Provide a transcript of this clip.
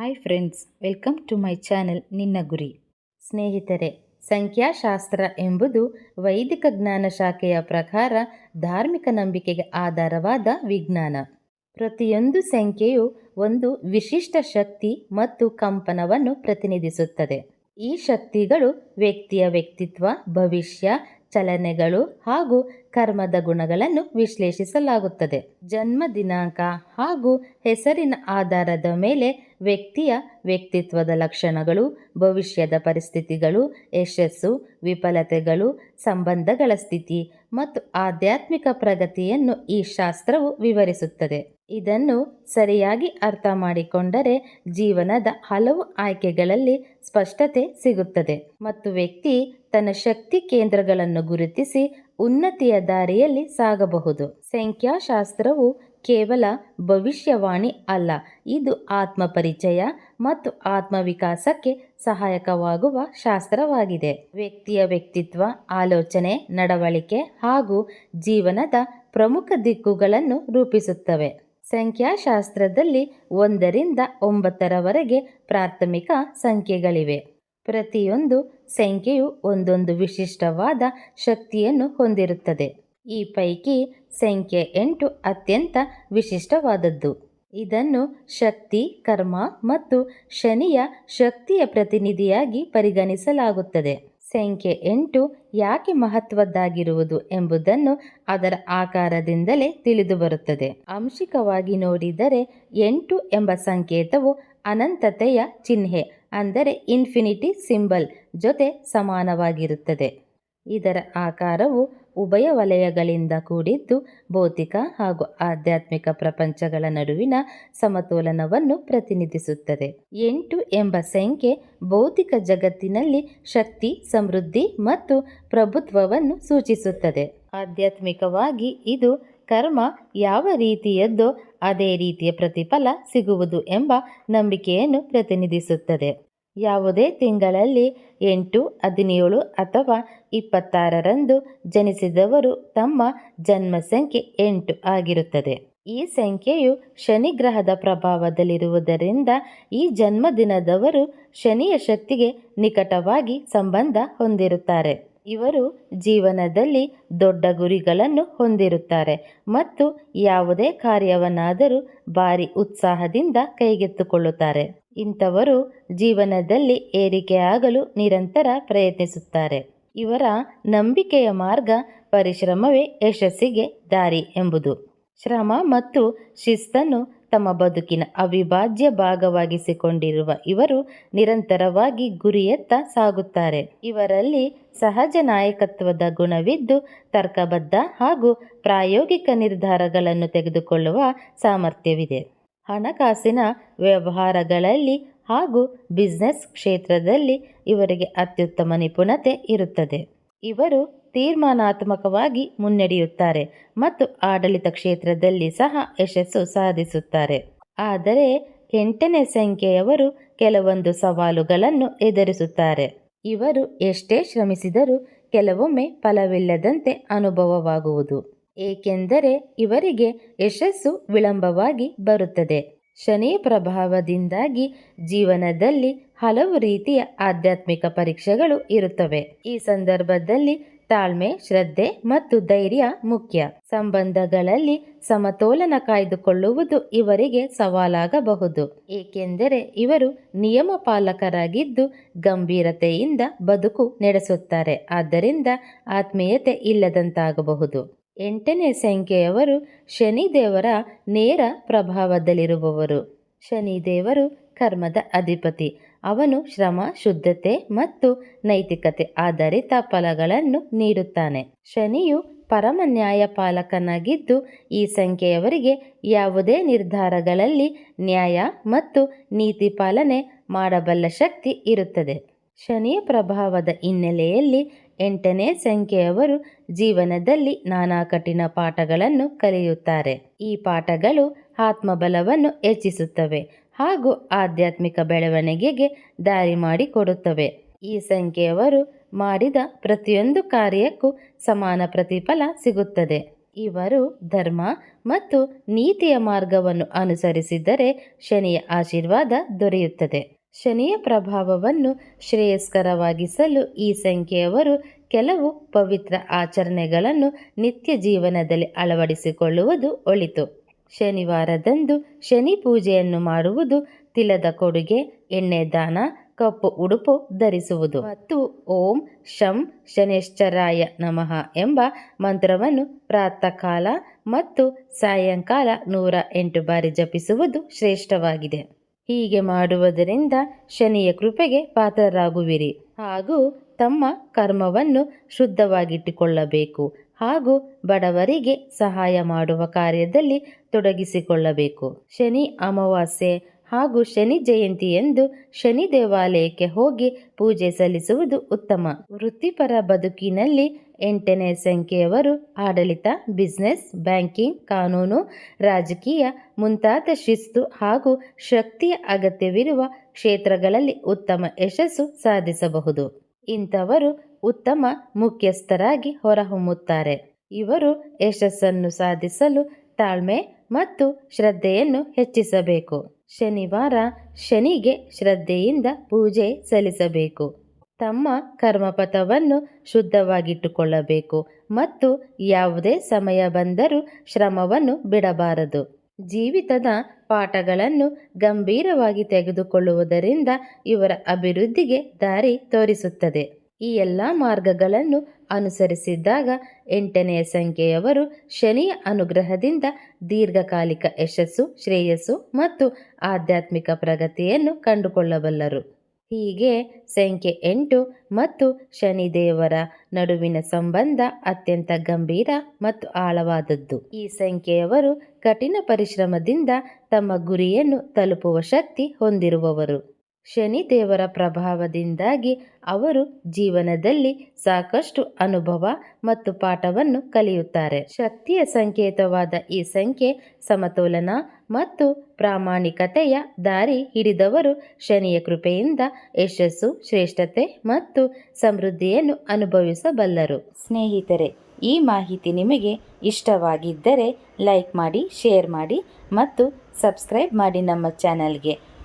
Hi friends welcome to my channel ನಿನ್ನ ಗುರಿ ಸ್ನೇಹಿತರೆ, ಸಂಖ್ಯಾಶಾಸ್ತ್ರ ಎಂಬುದು ವೈದಿಕ ಜ್ಞಾನ ಶಾಖೆಯ ಪ್ರಕಾರ ಧಾರ್ಮಿಕ ನಂಬಿಕೆಗೆ ಆಧಾರವಾದ ವಿಜ್ಞಾನ. ಪ್ರತಿಯೊಂದು ಸಂಖ್ಯೆಯು ಒಂದು ವಿಶಿಷ್ಟ ಶಕ್ತಿ ಮತ್ತು ಕಂಪನವನ್ನು ಪ್ರತಿನಿಧಿಸುತ್ತದೆ. ಈ ಶಕ್ತಿಗಳು ವ್ಯಕ್ತಿಯ ವ್ಯಕ್ತಿತ್ವ, ಭವಿಷ್ಯ ಚಲನೆಗಳು ಹಾಗೂ ಕರ್ಮದ ಗುಣಗಳನ್ನು ವಿಶ್ಲೇಷಿಸಲಾಗುತ್ತದೆ. ಜನ್ಮ ದಿನಾಂಕ ಹಾಗೂ ಹೆಸರಿನ ಆಧಾರದ ಮೇಲೆ ವ್ಯಕ್ತಿಯ ವ್ಯಕ್ತಿತ್ವದ ಲಕ್ಷಣಗಳು, ಭವಿಷ್ಯದ ಪರಿಸ್ಥಿತಿಗಳು, ಯಶಸ್ಸು, ವಿಫಲತೆಗಳು, ಸಂಬಂಧಗಳ ಸ್ಥಿತಿ ಮತ್ತು ಆಧ್ಯಾತ್ಮಿಕ ಪ್ರಗತಿಯನ್ನು ಈ ಶಾಸ್ತ್ರವು ವಿವರಿಸುತ್ತದೆ. ಇದನ್ನು ಸರಿಯಾಗಿ ಅರ್ಥ ಮಾಡಿಕೊಂಡರೆ ಜೀವನದ ಹಲವು ಆಯ್ಕೆಗಳಲ್ಲಿ ಸ್ಪಷ್ಟತೆ ಸಿಗುತ್ತದೆ. ಮತ್ತು ವ್ಯಕ್ತಿ ತನ್ನ ಶಕ್ತಿ ಕೇಂದ್ರಗಳನ್ನು ಗುರುತಿಸಿ ಉನ್ನತಿಯ ದಾರಿಯಲ್ಲಿ ಸಾಗಬಹುದು. ಸಂಖ್ಯಾಶಾಸ್ತ್ರವು ಕೇವಲ ಭವಿಷ್ಯವಾಣಿ ಅಲ್ಲ, ಇದು ಆತ್ಮ ಪರಿಚಯ ಮತ್ತು ಆತ್ಮವಿಕಾಸಕ್ಕೆ ಸಹಾಯಕವಾಗುವ ಶಾಸ್ತ್ರವಾಗಿದೆ. ವ್ಯಕ್ತಿಯ ವ್ಯಕ್ತಿತ್ವ, ಆಲೋಚನೆ, ನಡವಳಿಕೆ ಹಾಗೂ ಜೀವನದ ಪ್ರಮುಖ ದಿಕ್ಕುಗಳನ್ನು ರೂಪಿಸುತ್ತವೆ. ಸಂಖ್ಯಾಶಾಸ್ತ್ರದಲ್ಲಿ ಒಂದರಿಂದ ಒಂಬತ್ತರವರೆಗೆ ಪ್ರಾಥಮಿಕ ಸಂಖ್ಯೆಗಳಿವೆ. ಪ್ರತಿಯೊಂದು ಸಂಖ್ಯೆಯು ಒಂದೊಂದು ವಿಶಿಷ್ಟವಾದ ಶಕ್ತಿಯನ್ನು ಹೊಂದಿರುತ್ತದೆ. ಈ ಪೈಕಿ ಸಂಖ್ಯೆ ಎಂಟು ಅತ್ಯಂತ ವಿಶಿಷ್ಟವಾದದ್ದು. ಇದನ್ನು ಶಕ್ತಿ, ಕರ್ಮ ಮತ್ತು ಶನಿಯ ಶಕ್ತಿಯ ಪ್ರತಿನಿಧಿಯಾಗಿ ಪರಿಗಣಿಸಲಾಗುತ್ತದೆ. ಸಂಖ್ಯೆ ಎಂಟು ಯಾಕೆ ಮಹತ್ವದ್ದಾಗಿರುವುದು ಎಂಬುದನ್ನು ಅದರ ಆಕಾರದಿಂದಲೇ ತಿಳಿದು ಬರುತ್ತದೆ. ಆಂಶಿಕವಾಗಿ ನೋಡಿದರೆ ಎಂಟು ಎಂಬ ಸಂಕೇತವು ಅನಂತತೆಯ ಚಿಹ್ನೆ, ಅಂದರೆ ಇನ್ಫಿನಿಟಿ ಸಿಂಬಲ್ ಜೊತೆ ಸಮಾನವಾಗಿರುತ್ತದೆ. ಇದರ ಆಕಾರವು ಉಭಯ ವಲಯಗಳಿಂದ ಕೂಡಿದ್ದು ಭೌತಿಕ ಹಾಗೂ ಆಧ್ಯಾತ್ಮಿಕ ಪ್ರಪಂಚಗಳ ನಡುವಿನ ಸಮತೋಲನವನ್ನು ಪ್ರತಿನಿಧಿಸುತ್ತದೆ. ಎಂಟು ಎಂಬ ಸಂಖ್ಯೆ ಭೌತಿಕ ಜಗತ್ತಿನಲ್ಲಿ ಶಕ್ತಿ, ಸಮೃದ್ಧಿ ಮತ್ತು ಪ್ರಭುತ್ವವನ್ನು ಸೂಚಿಸುತ್ತದೆ. ಆಧ್ಯಾತ್ಮಿಕವಾಗಿ ಇದು ಕರ್ಮ ಯಾವ ರೀತಿಯದ್ದೋ ಅದೇ ರೀತಿಯ ಪ್ರತಿಫಲ ಸಿಗುವುದು ಎಂಬ ನಂಬಿಕೆಯನ್ನು ಪ್ರತಿನಿಧಿಸುತ್ತದೆ. ಯಾವುದೇ ತಿಂಗಳಲ್ಲಿ ಎಂಟು, ಹದಿನೇಳು ಅಥವಾ ಇಪ್ಪತ್ತಾರರಂದು ಜನಿಸಿದವರು ತಮ್ಮ ಜನ್ಮ ಸಂಖ್ಯೆ ಎಂಟು ಆಗಿರುತ್ತದೆ. ಈ ಸಂಖ್ಯೆಯು ಶನಿ ಗ್ರಹದ ಪ್ರಭಾವದಲ್ಲಿರುವುದರಿಂದ ಈ ಜನ್ಮದಿನದವರು ಶನಿಯ ಶಕ್ತಿಗೆ ನಿಕಟವಾಗಿ ಸಂಬಂಧ ಹೊಂದಿರುತ್ತಾರೆ. ಇವರು ಜೀವನದಲ್ಲಿ ದೊಡ್ಡ ಗುರಿಗಳನ್ನು ಹೊಂದಿರುತ್ತಾರೆ ಮತ್ತು ಯಾವುದೇ ಕಾರ್ಯವನ್ನಾದರೂ ಭಾರಿ ಉತ್ಸಾಹದಿಂದ ಕೈಗೆತ್ತಿಕೊಳ್ಳುತ್ತಾರೆ. ಇಂಥವರು ಜೀವನದಲ್ಲಿ ಏರಿಕೆಯಾಗಲು ನಿರಂತರ ಪ್ರಯತ್ನಿಸುತ್ತಾರೆ. ಇವರ ನಂಬಿಕೆಯ ಮಾರ್ಗ ಪರಿಶ್ರಮವೇ ಯಶಸ್ಸಿಗೆ ದಾರಿ ಎಂಬುದು. ಶ್ರಮ ಮತ್ತು ಶಿಸ್ತನ್ನು ತಮ್ಮ ಬದುಕಿನ ಅವಿಭಾಜ್ಯ ಭಾಗವಾಗಿಸಿಕೊಂಡಿರುವ ಇವರು ನಿರಂತರವಾಗಿ ಗುರಿಯತ್ತ ಸಾಗುತ್ತಾರೆ. ಇವರಲ್ಲಿ ಸಹಜ ನಾಯಕತ್ವದ ಗುಣವಿದ್ದು ತರ್ಕಬದ್ಧ ಹಾಗೂ ಪ್ರಾಯೋಗಿಕ ನಿರ್ಧಾರಗಳನ್ನು ತೆಗೆದುಕೊಳ್ಳುವ ಸಾಮರ್ಥ್ಯವಿದೆ. ಹಣಕಾಸಿನ ವ್ಯವಹಾರಗಳಲ್ಲಿ ಹಾಗೂ ಬಿಸ್ನೆಸ್ ಕ್ಷೇತ್ರದಲ್ಲಿ ಇವರಿಗೆ ಅತ್ಯುತ್ತಮ ನಿಪುಣತೆ ಇರುತ್ತದೆ. ಇವರು ತೀರ್ಮಾನಾತ್ಮಕವಾಗಿ ಮುನ್ನಡೆಯುತ್ತಾರೆ ಮತ್ತು ಆಡಳಿತ ಕ್ಷೇತ್ರದಲ್ಲಿ ಸಹ ಯಶಸ್ಸು ಸಾಧಿಸುತ್ತಾರೆ. ಆದರೆ ಎಂಟನೇ ಸಂಖ್ಯೆಯವರು ಕೆಲವೊಂದು ಸವಾಲುಗಳನ್ನು ಎದುರಿಸುತ್ತಾರೆ. ಇವರು ಎಷ್ಟೇ ಶ್ರಮಿಸಿದರೂ ಕೆಲವೊಮ್ಮೆ ಫಲವಿಲ್ಲದಂತೆ ಅನುಭವವಾಗುವುದು. ಏಕೆಂದರೆ ಇವರಿಗೆ ಯಶಸ್ಸು ವಿಳಂಬವಾಗಿ ಬರುತ್ತದೆ. ಶನಿ ಪ್ರಭಾವದಿಂದಾಗಿ ಜೀವನದಲ್ಲಿ ಹಲವು ರೀತಿಯ ಆಧ್ಯಾತ್ಮಿಕ ಪರೀಕ್ಷೆಗಳು ಇರುತ್ತವೆ. ಈ ಸಂದರ್ಭದಲ್ಲಿ ತಾಳ್ಮೆ, ಶ್ರದ್ಧೆ ಮತ್ತು ಧೈರ್ಯ ಮುಖ್ಯ. ಸಂಬಂಧಗಳಲ್ಲಿ ಸಮತೋಲನ ಕಾಯ್ದುಕೊಳ್ಳುವುದು ಇವರಿಗೆ ಸವಾಲಾಗಬಹುದು. ಏಕೆಂದರೆ ಇವರು ನಿಯಮ ಪಾಲಕರಾಗಿದ್ದು ಗಂಭೀರತೆಯಿಂದ ಬದುಕು ನಡೆಸುತ್ತಾರೆ. ಆದ್ದರಿಂದ ಆತ್ಮೀಯತೆ ಇಲ್ಲದಂತಾಗಬಹುದು. ಎಂಟನೇ ಸಂಖ್ಯೆಯವರು ಶನಿದೇವರ ನೇರ ಪ್ರಭಾವದಲ್ಲಿರುವವರು. ಶನಿದೇವರು ಕರ್ಮದ ಅಧಿಪತಿ. ಅವನು ಶ್ರಮ, ಶುದ್ಧತೆ ಮತ್ತು ನೈತಿಕತೆ ಆಧಾರಿತ ಫಲಗಳನ್ನು ನೀಡುತ್ತಾನೆ. ಶನಿಯು ಪರಮ ನ್ಯಾಯಪಾಲಕನಾಗಿದ್ದು ಈ ಸಂಖ್ಯೆಯವರಿಗೆ ಯಾವುದೇ ನಿರ್ಧಾರಗಳಲ್ಲಿ ನ್ಯಾಯ ಮತ್ತು ನೀತಿ ಪಾಲನೆ ಮಾಡಬಲ್ಲ ಶಕ್ತಿ ಇರುತ್ತದೆ. ಶನಿಯ ಪ್ರಭಾವದ ಹಿನ್ನೆಲೆಯಲ್ಲಿ ಎಂಟನೇ ಸಂಖ್ಯೆಯವರು ಜೀವನದಲ್ಲಿ ನಾನಾ ಕಠಿಣ ಪಾಠಗಳನ್ನು ಕಲಿಯುತ್ತಾರೆ. ಈ ಪಾಠಗಳು ಆತ್ಮಬಲವನ್ನು ಹೆಚ್ಚಿಸುತ್ತವೆ ಹಾಗೂ ಆಧ್ಯಾತ್ಮಿಕ ಬೆಳವಣಿಗೆಗೆ ದಾರಿ ಮಾಡಿಕೊಡುತ್ತವೆ. ಈ ಸಂಖ್ಯೆಯವರು ಮಾಡಿದ ಪ್ರತಿಯೊಂದು ಕಾರ್ಯಕ್ಕೂ ಸಮಾನ ಪ್ರತಿಫಲ ಸಿಗುತ್ತದೆ. ಇವರು ಧರ್ಮ ಮತ್ತು ನೀತಿಯ ಮಾರ್ಗವನ್ನು ಅನುಸರಿಸಿದರೆ ಶನಿಯ ಆಶೀರ್ವಾದ ದೊರೆಯುತ್ತದೆ. ಶನಿಯ ಪ್ರಭಾವವನ್ನು ಶ್ರೇಯಸ್ಕರವಾಗಿಸಲು ಈ ಸಂಖ್ಯೆಯವರು ಕೆಲವು ಪವಿತ್ರ ಆಚರಣೆಗಳನ್ನು ನಿತ್ಯ ಜೀವನದಲ್ಲಿ ಅಳವಡಿಸಿಕೊಳ್ಳುವುದು ಒಳಿತು. ಶನಿವಾರದಂದು ಶನಿ ಪೂಜೆಯನ್ನು ಮಾಡುವುದು ತಿಲದ ಕೊಡುಗೆ, ಎಣ್ಣೆ ದಾನ, ಕಪ್ಪು ಉಡುಪು ಧರಿಸುವುದು. ಮತ್ತು ಓಂ ಶಂ ಶನೇಶ್ಚರಾಯ ನಮಃ ಎಂಬ ಮಂತ್ರವನ್ನು ಪ್ರಾತಃಕಾಲ ಮತ್ತು ಸಾಯಂಕಾಲ ನೂರ ಎಂಟು ಬಾರಿ ಜಪಿಸುವುದು ಶ್ರೇಷ್ಠವಾಗಿದೆ. ಹೀಗೆ ಮಾಡುವುದರಿಂದ ಶನಿಯ ಕೃಪೆಗೆ ಪಾತ್ರರಾಗುವಿರಿ. ಹಾಗೂ ತಮ್ಮ ಕರ್ಮವನ್ನು ಶುದ್ಧವಾಗಿಟ್ಟುಕೊಳ್ಳಬೇಕು ಹಾಗೂ ಬಡವರಿಗೆ ಸಹಾಯ ಮಾಡುವ ಕಾರ್ಯದಲ್ಲಿ ತೊಡಗಿಸಿಕೊಳ್ಳಬೇಕು. ಶನಿ ಅಮಾವಾಸ್ಯೆ ಹಾಗೂ ಶನಿ ಜಯಂತಿಯಂದು ಶನಿ ದೇವಾಲಯಕ್ಕೆ ಹೋಗಿ ಪೂಜೆ ಸಲ್ಲಿಸುವುದು ಉತ್ತಮ. ವೃತ್ತಿಪರ ಬದುಕಿನಲ್ಲಿ ಎಂಟನೇ ಸಂಖ್ಯೆಯವರು ಆಡಳಿತ, ಬಿಸ್ನೆಸ್, ಬ್ಯಾಂಕಿಂಗ್, ಕಾನೂನು, ರಾಜಕೀಯ ಮುಂತಾದ ಶಿಸ್ತು ಹಾಗೂ ಶಕ್ತಿಯ ಅಗತ್ಯವಿರುವ ಕ್ಷೇತ್ರಗಳಲ್ಲಿ ಉತ್ತಮ ಯಶಸ್ಸು ಸಾಧಿಸಬಹುದು. ಇಂಥವರು ಉತ್ತಮ ಮುಖ್ಯಸ್ಥರಾಗಿ ಹೊರಹೊಮ್ಮುತ್ತಾರೆ. ಇವರು ಯಶಸ್ಸನ್ನು ಸಾಧಿಸಲು ತಾಳ್ಮೆ ಮತ್ತು ಶ್ರದ್ಧೆಯನ್ನು ಹೆಚ್ಚಿಸಬೇಕು. ಶನಿವಾರ ಶನಿಗೆ ಶ್ರದ್ಧೆಯಿಂದ ಪೂಜೆ ಸಲ್ಲಿಸಬೇಕು. ತಮ್ಮ ಕರ್ಮಪಥವನ್ನು ಶುದ್ಧವಾಗಿಟ್ಟುಕೊಳ್ಳಬೇಕು ಮತ್ತು ಯಾವುದೇ ಸಮಯ ಬಂದರೂ ಶ್ರಮವನ್ನು ಬಿಡಬಾರದು. ಜೀವಿತದ ಪಾಠಗಳನ್ನು ಗಂಭೀರವಾಗಿ ತೆಗೆದುಕೊಳ್ಳುವುದರಿಂದ ಇವರ ಅಭಿವೃದ್ಧಿಗೆ ದಾರಿ ತೋರಿಸುತ್ತದೆ. ಈ ಎಲ್ಲ ಮಾರ್ಗಗಳನ್ನು ಅನುಸರಿಸಿದ್ದಾಗ ಎಂಟನೆಯ ಸಂಖ್ಯೆಯವರು ಶನಿಯ ಅನುಗ್ರಹದಿಂದ ದೀರ್ಘಕಾಲಿಕ ಯಶಸ್ಸು, ಶ್ರೇಯಸ್ಸು ಮತ್ತು ಆಧ್ಯಾತ್ಮಿಕ ಪ್ರಗತಿಯನ್ನು ಕಂಡುಕೊಳ್ಳಬಲ್ಲರು. ಹೀಗೆ ಸಂಖ್ಯೆ ಎಂಟು ಮತ್ತು ಶನಿದೇವರ ನಡುವಿನ ಸಂಬಂಧ ಅತ್ಯಂತ ಗಂಭೀರ ಮತ್ತು ಆಳವಾದದ್ದು. ಈ ಸಂಖ್ಯೆಯವರು ಕಠಿಣ ಪರಿಶ್ರಮದಿಂದ ತಮ್ಮ ಗುರಿಯನ್ನು ತಲುಪುವ ಶಕ್ತಿ ಹೊಂದಿರುವವರು. ಶನಿ ದೇವರ ಪ್ರಭಾವದಿಂದಾಗಿ ಅವರು ಜೀವನದಲ್ಲಿ ಸಾಕಷ್ಟು ಅನುಭವ ಮತ್ತು ಪಾಠವನ್ನು ಕಲಿಯುತ್ತಾರೆ. ಶಕ್ತಿಯ ಸಂಕೇತವಾದ ಈ ಸಂಖ್ಯೆ ಸಮತೋಲನ ಮತ್ತು ಪ್ರಾಮಾಣಿಕತೆಯ ದಾರಿ ಹಿಡಿದವರು ಶನಿಯ ಕೃಪೆಯಿಂದ ಯಶಸ್ಸು, ಶ್ರೇಷ್ಠತೆ ಮತ್ತು ಸಮೃದ್ಧಿಯನ್ನು ಅನುಭವಿಸಬಲ್ಲರು. ಸ್ನೇಹಿತರೆ, ಈ ಮಾಹಿತಿ ನಿಮಗೆ ಇಷ್ಟವಾಗಿದ್ದರೆ ಲೈಕ್ ಮಾಡಿ, ಶೇರ್ ಮಾಡಿ ಮತ್ತು ಸಬ್ಸ್ಕ್ರೈಬ್ ಮಾಡಿ ನಮ್ಮ ಚಾನಲ್ಗೆ.